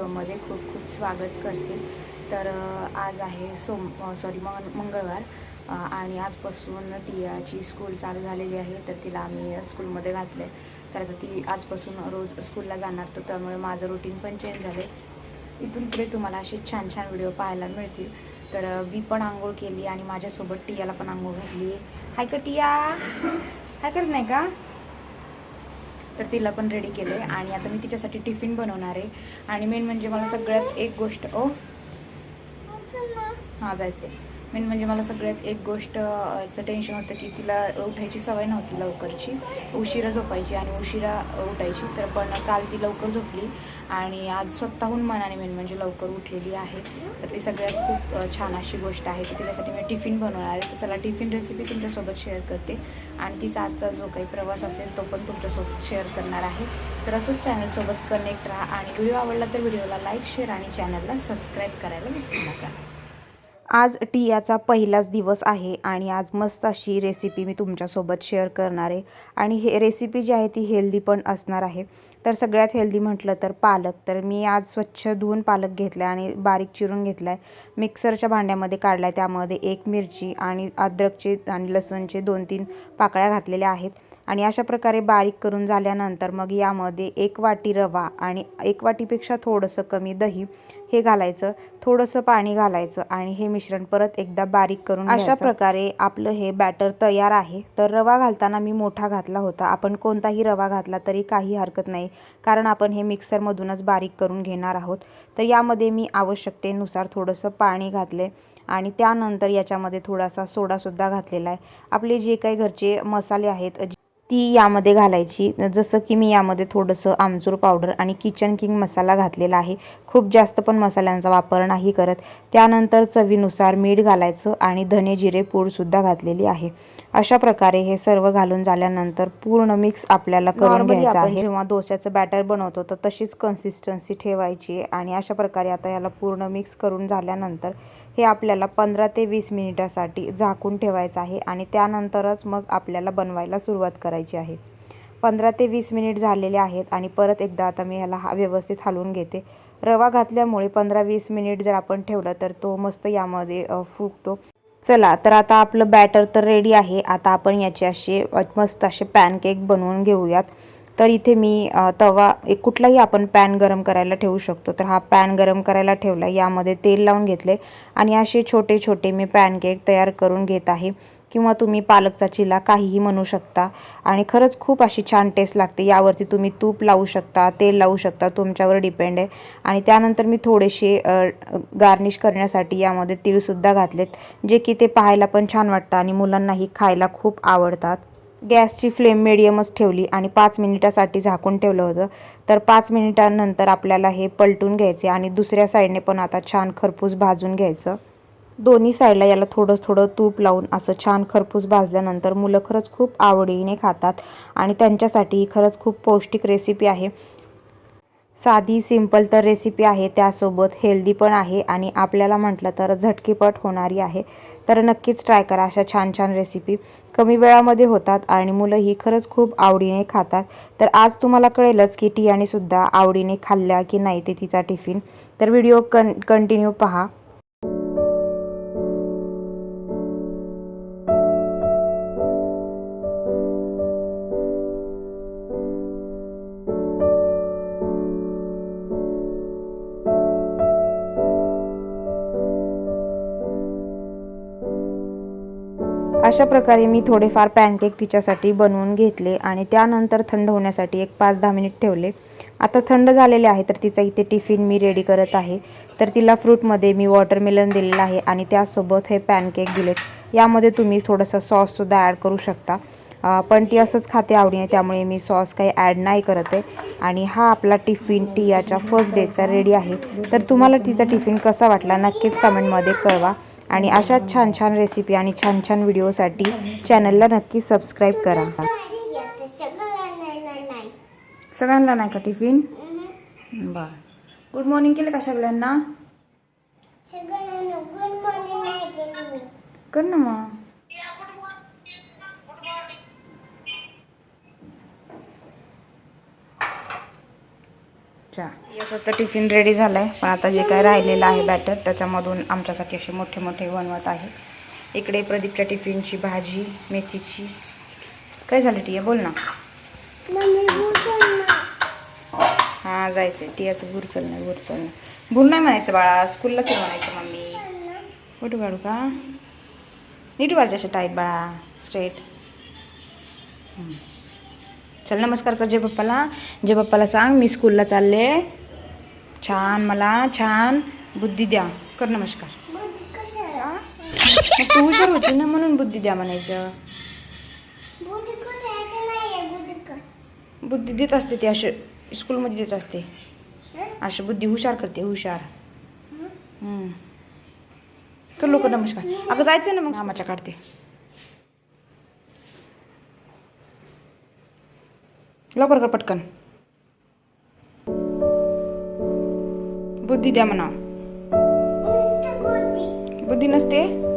व्हिडिओमध्ये खूप खूप स्वागत करते. तर आज आहे सोम सॉरी मंग मंगळवार आणि आजपासून टियाची स्कूल चालू झालेली आहे तर तिला आम्ही स्कूलमध्ये घातले तर आता ती आजपासून रोज स्कूलला जाणार तर त्यामुळे माझं रुटीन पण चेंज झाले इथून पुढे तुम्हाला असे छान छान व्हिडिओ पाहायला मिळतील. तर मी पण आंघोळ केली आणि माझ्यासोबत टियाला पण आंघोळ घातली हाय का टिया! हाय करत नाही का? तर तिला पण रेडी केलं आहे आणि आता मी तिच्यासाठी टिफिन बनवणार आहे. आणि मेन म्हणजे मला सगळ्यात एक गोष्ट ओ. हां जायचं आहे मेन म्हणजे मला सगळ्यात एक गोष्ट चं टेन्शन होतं की तिला उठायची सवय नव्हती लवकरची. उशिरा झोपायची आणि उशिरा उठायची. तर पण काल ती लवकर झोपली आणि आज स्वतःहून मनाने मेन म्हणजे लवकर उठलेली आहे. तर ती सगळ्यात खूप छान अशी गोष्ट आहे तर तिच्यासाठी मी टिफिन बनवणार आहे. तर चला टिफिन रेसिपी तुमच्यासोबत शेअर करते. आणि तिचा आजचा जो काही प्रवास असेल तो पण तुमच्यासोबत शेअर करणार आहे. तर असंच चॅनलसोबत कनेक्ट राहा. आणि व्हिडिओ आवडला तर व्हिडिओला लाईक शेअर आणि चॅनलला सबस्क्राईब करायला विसरू नका. आज टियाचा पहिलाच दिवस आहे आणि आज मस्त अशी रेसिपी मी तुमच्यासोबत शेअर करणार आहे. आणि हे रेसिपी जी आहे ती हेल्दी पण असणार आहे. तर सगळ्यात हेल्दी म्हटलं तर पालक. तर मी आज स्वच्छ धुवून पालक घेतला आणि बारीक चिरून घेतला आहे मिक्सरच्या भांड्यामध्ये काढला आहे त्यामध्ये एक मिरची आणि अद्रकचे आणि लसूणचे दोन तीन पाकळ्या घातलेल्या आहेत. आणि अशा प्रकारे बारीक करून झाल्यानंतर मग यामध्ये एक वाटी रवा आणि एक वाटीपेक्षा थोडंसं कमी दही हे घालायचं थोडंसं पाणी घालायचं आणि हे मिश्रण परत एकदा बारीक करून अशा प्रकारे आपलं हे बॅटर तयार आहे. तर रवा घालताना मी मोठा घातला होता. आपण कोणताही रवा घातला तरी काही हरकत नाही कारण आपण हे मिक्सरमधूनच बारीक करून घेणार आहोत. तर यामध्ये मी आवश्यकतेनुसार थोडंसं पाणी घातले आणि त्यानंतर याच्यामध्ये थोडासा सोडासुद्धा घातलेला आहे. आपले जे काही घरचे मसाले आहेत ती यामध्ये घालायची. जसं की मी यामध्ये थोडंसं आमचूर पावडर आणि किचन किंग मसाला घातलेला आहे. खूप जास्त पण मसाल्यांचा वापर नाही करत. त्यानंतर चवीनुसार मीठ घालायचं आणि धने जिरे पूडसुद्धा घातलेली आहे. अशा प्रकारे हे सर्व घालून झाल्यानंतर पूर्ण मिक्स आपल्याला करून घ्यायचं आहे. जेव्हा डोश्याचं बॅटर बनवतो तर तशीच कन्सिस्टन्सी ठेवायची आणि अशा प्रकारे आता याला पूर्ण मिक्स करून झाल्यानंतर हे आपल्याला पंधरा ते वीस मिनिटासाठी झाकून ठेवायचं आहे आणि त्यानंतरच मग आपल्याला बनवायला सुरुवात करायची आहे. पंधरा ते वीस मिनिट झालेले आहेत आणि परत एकदा आता मी ह्याला हा व्यवस्थित हलवून घेते. रवा घातल्यामुळे पंधरा वीस मिनिट जर आपण ठेवलं तर तो मस्त यामध्ये फुगतो. चला तर आता आपलं बॅटर तर रेडी आहे. आता आपण याचे असे मस्त असे पॅनकेक बनवून घेऊयात. तर इथे मी तवा एक कुठलाही आपण पॅन गरम करायला ठेवू शकतो. तर हा पॅन गरम करायला ठेवला यामध्ये तेल लावून घेतले आणि असे छोटे छोटे मी पॅनकेक तयार करून घेत आहे. किंवा तुम्ही पालकचा चिला काहीही म्हणू शकता आणि खरंच खूप अशी छान टेस्ट लागते. यावरती तुम्ही तूप लावू शकता तेल लावू शकता तुमच्यावर डिपेंड आहे. आणि त्यानंतर मी थोडेसे गार्निश करण्यासाठी यामध्ये तीळसुद्धा घातलेत जे की ते पाहायला पण छान वाटतं आणि मुलांनाही खायला खूप आवडतात. गॅसची फ्लेम मिडियमच ठेवली आणि पाच मिनिटासाठी झाकून ठेवलं होतं. तर पाच मिनिटांनंतर आपल्याला हे पलटून घ्यायचे आणि दुसऱ्या साईडने पण आता छान खरपूस भाजून घ्यायचं. दोन्ही साईडला याला थोडं थोडं तूप लावून असं छान खरपूस भाजल्यानंतर मुलं खरंच खूप आवडीने खातात आणि त्यांच्यासाठी ही खरंच खूप पौष्टिक रेसिपी आहे. साधी सिंपल तर रेसिपी आहे. त्यासोबत हेल्दी पण आहे आणि आपल्याला म्हटलं तर झटकीपट होणारी आहे. तर नक्कीच ट्राय करा अशा छान छान रेसिपी कमी वेळामध्ये होतात आणि मुलं ही खरंच खूप आवडीने खातात. तर आज तुम्हाला कळेलच की टियाने सुद्धा आवडीने खाल्ल्या की नाही ते तिचा टिफिन तर व्हिडिओ कन कंटिन्यू पहा. अशा प्रकारे मी थोडेफार पॅनकेक तिच्यासाठी बनवून घेतले आणि त्यानंतर थंड होण्यासाठी एक पाच दहा मिनिट ठेवले. आता थंड झालेले आहे तर तिचा इथे टिफिन मी रेडी करत आहे. तर तिला फ्रूटमध्ये मी वॉटरमेलन दिलेलं आहे आणि त्यासोबत हे पॅनकेक दिलेत. यामध्ये तुम्ही थोडंसं सॉससुद्धा ॲड करू शकता. पण ती असंच खाते आवडीने त्यामुळे मी सॉस काही ॲड नाही करत आहे. आणि हा आपला टिफिन टियाच्या फर्स्ट डेचा रेडी आहे. तर तुम्हाला तिचा टिफिन कसा वाटला नक्कीच कमेंटमध्ये कळवा. आणि अशाच छान छान रेसिपी आणि छान छान व्हिडिओसाठी चॅनलला नक्की सबस्क्राईब करा. सगळ्यांना नाही का टिफिन बर. गुड मॉर्निंग केलं का सगळ्यांना? कर ना मग. याचं तर टिफिन रेडी झालं आहे पण आता जे काय राहिलेलं आहे बॅटर त्याच्यामधून आमच्यासाठी असे मोठे मोठे बनवत आहेत इकडे प्रदीपच्या टिफिनची भाजी मेथीची. काय झालं टिया? बोल ना. हां जायचं आहे टियाचं भूर चल नाही भूर चल नाही भूर नाही म्हणायचं बाळा स्कूललाच म्हणायचं मम्मी. कुठं काढू का? नीट वाढ असे टाईट बाळा स्ट्रेट चल नमस्कार कर जय पप्पाला. जय पप्पाला सांग मी स्कूलला चालले. छान मला छान बुद्धी द्या. कर नमस्कार? मग तू हुशार होती ना म्हणून बुद्धी द्या म्हणायचं. बुद्धी देत असते ती असे स्कूलमध्ये देत असते? अशी बुद्धी हुशार करते हुशार. कर लोक नमस्कार. अगं जायचं ना मग मामाच्या काढते. लवकर कर पटकन. बुद्धी द्या म्हणा. बुद्धी नसते?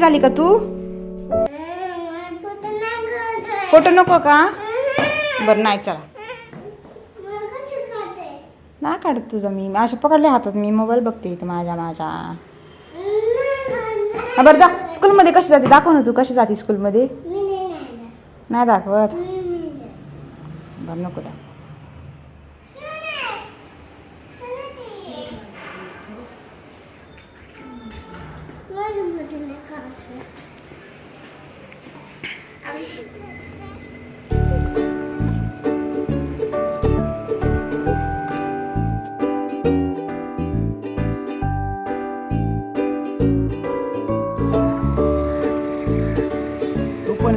झाली का तू? फोटो नको का. बरं नाही चला. कसं काढते? तुझा मी. अशा पकडले हातात. मी मोबाईल बघते इथं माझ्या माझ्या. हा बरं जा. स्कूलमध्ये कशी जाते? दाखव ना तू कशी जाते स्कूलमध्ये. नाही दाखवत. बरं नको दाखव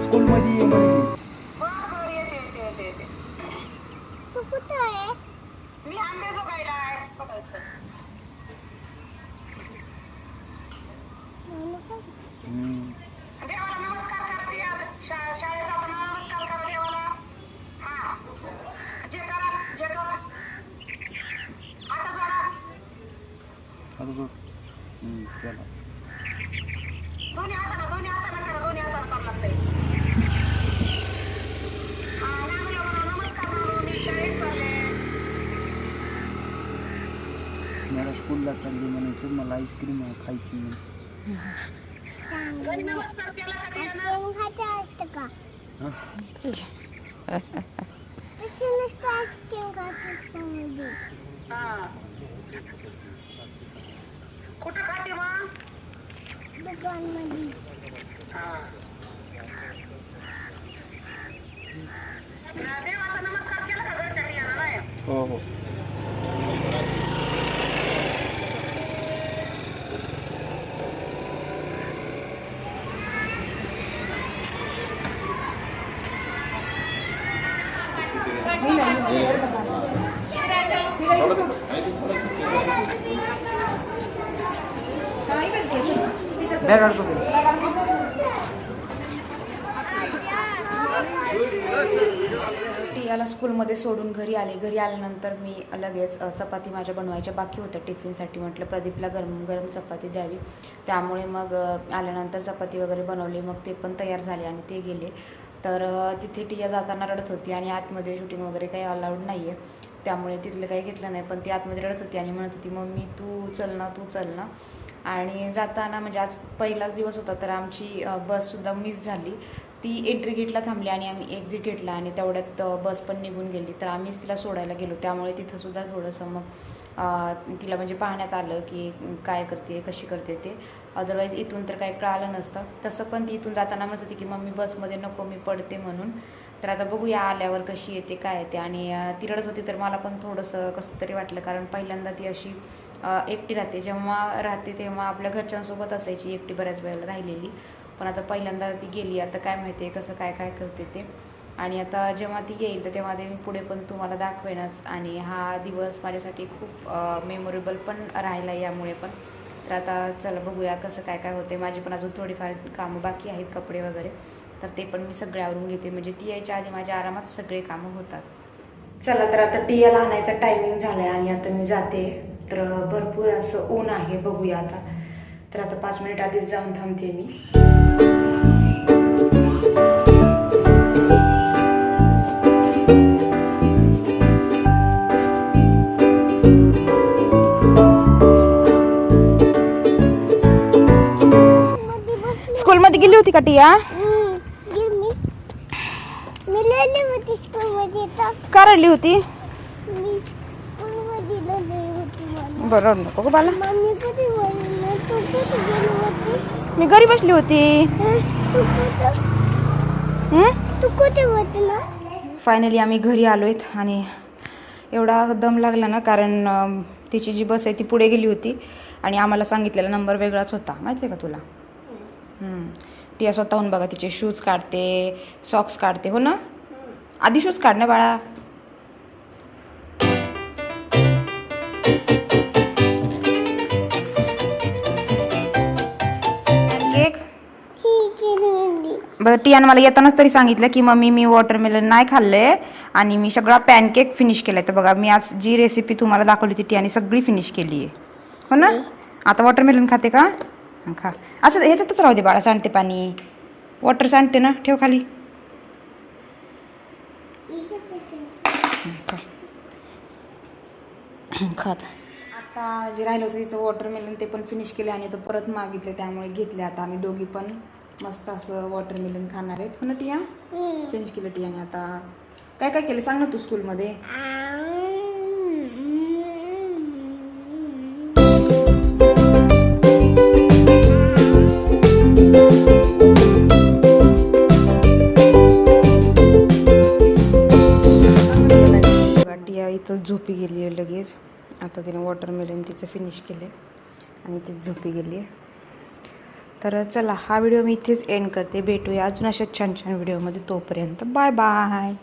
तू पण स्कूल मध्ये ये म्हणे तू कुठं आहे? मामा काय? हम्म. आता जो. हम्म, चला. मला स्कूलला चालली म्हणायचं मला आईस्क्रीम खायची म्हणे. आईस्क्रीम का? हा? तसं नसतं आईस्क्रीम खायचं स्कूलमध्ये. दुकानमध्ये. हो हो এগারোশো अडकव याला स्कूलमध्ये सोडून घरी आले. घरी आल्यानंतर मी लगेच चपाती माझ्या बनवायच्या बाकी होत्या टिफिनसाठी म्हटलं प्रदीपला गरम गरम चपाती द्यावी. त्यामुळे मग आल्यानंतर चपाती वगैरे बनवली. मग ते पण तयार झाले आणि ते गेले. तर तिथे टिया जाताना रडत होती आणि आतमध्ये शूटिंग वगैरे काही अलाउड नाही आहे त्यामुळे तिथलं काही घेतलं नाही. पण ती आतमध्ये रडत होती आणि म्हणत होती मम्मी तू चल ना तू चल ना. आणि जाताना म्हणजे आज पहिलाच दिवस होता तर आमची बससुद्धा मिस झाली. ती एंट्री गेटला थांबली आणि आम्ही एक्झिट गेटला आणि तेवढ्यात बस पण निघून गेली. तर आम्हीच तिला सोडायला गेलो. त्यामुळे तिथंसुद्धा थोडंसं मग तिला म्हणजे पाहण्यात आलं की काय करते कशी करते ते. अदरवाईज इथून तर काही कळालं नसतं. तसं पण ती इथून जाताना म्हणत होती की मम्मी बसमध्ये नको मी पडते म्हणून. तर आता बघूया आल्यावर कशी येते काय येते. आणि ती रडत होती तर मला पण थोडंसं कसं तरी वाटलं कारण पहिल्यांदा ती अशी एकटी राहते. जेव्हा राहते तेव्हा आपल्या घरच्यांसोबत असायची एकटी बऱ्याच वेळेला राहिलेली. पण आता पहिल्यांदा ती गेली. आता काय माहिती आहे कसं काय काय करते ते. आणि आता जेव्हा ती येईल तर तेव्हा ते मी पुढे पण तुम्हाला दाखवेनच. आणि हा दिवस माझ्यासाठी खूप मेमोरेबल पण राहिला यामुळे पण. तर आता चला बघूया कसं काय काय होते माझी पण अजून थोडीफार कामं बाकी आहेत कपडे वगैरे. तर ते पण मी सगळे आवरून घेते. म्हणजे ती यायच्या आधी माझ्या आरामात सगळे कामं होतात. चला तर आता टियाला आणायचा टायमिंग झालाय आणि आता मी जाते. तर भरपूर असं ऊन आहे बघूया आता. तर आता पाच मिनिट आधीच जाऊन थांबते मी. स्कूलमध्ये गेली होती का टिया हम्म, गे मी मी लिहिली होती स्कूलमध्ये तर का रडली होती? बरं नको गं बाला मी घरी बसली होती. फायनली आम्ही घरी आलो आहेत आणि एवढा दम लागला ना कारण तिची जी बस आहे ती पुढे गेली होती आणि आम्हाला सांगितलेला नंबर वेगळाच होता. माहिती आहे का तुला. ती स्वतःहून बघा तिचे शूज काढते सॉक्स काढते हो ना? आधी शूज काढ ना बाळा. केक? बरं टियानं मला येतानाच तरी सांगितलं की मम्मी मी वॉटरमेलन नाही खाल्लंय आणि मी सगळा पॅनकेक फिनिश केलाय. तर बघा मी आज जी रेसिपी तुम्हाला दाखवली ती टियाने सगळी फिनिश केली आहे. हो ना? आता वॉटरमेलन खाते का? खा. असं ह्याच्यातच राहू दे बाळा सांडते पाणी. वॉटर सांडते ना? ठेव खाली इकडे होती. हं, खा हं, खा आता. जे राहिलं होतं तिचं वॉटरमेलन ते पण फिनिश केले आणि आता परत मागितले त्यामुळे घेतले आता आम्ही दोघी पण. मस्त असं वॉटरमेलन खाणार आहेत. ना टिया. चेंज केलं टियाने आता. काय काय केलं? सांग ना तू स्कूलमध्ये तिथंच झोपी गेली आहे लगेच. आता तिने वॉटरमेलन तिचं फिनिश केलं आहे आणि ती झोपी गेली आहे. तर चला हा व्हिडिओ मी इथेच एंड करते. भेटूया अजून अशा छान छान व्हिडिओमध्ये तोपर्यंत. Bye bye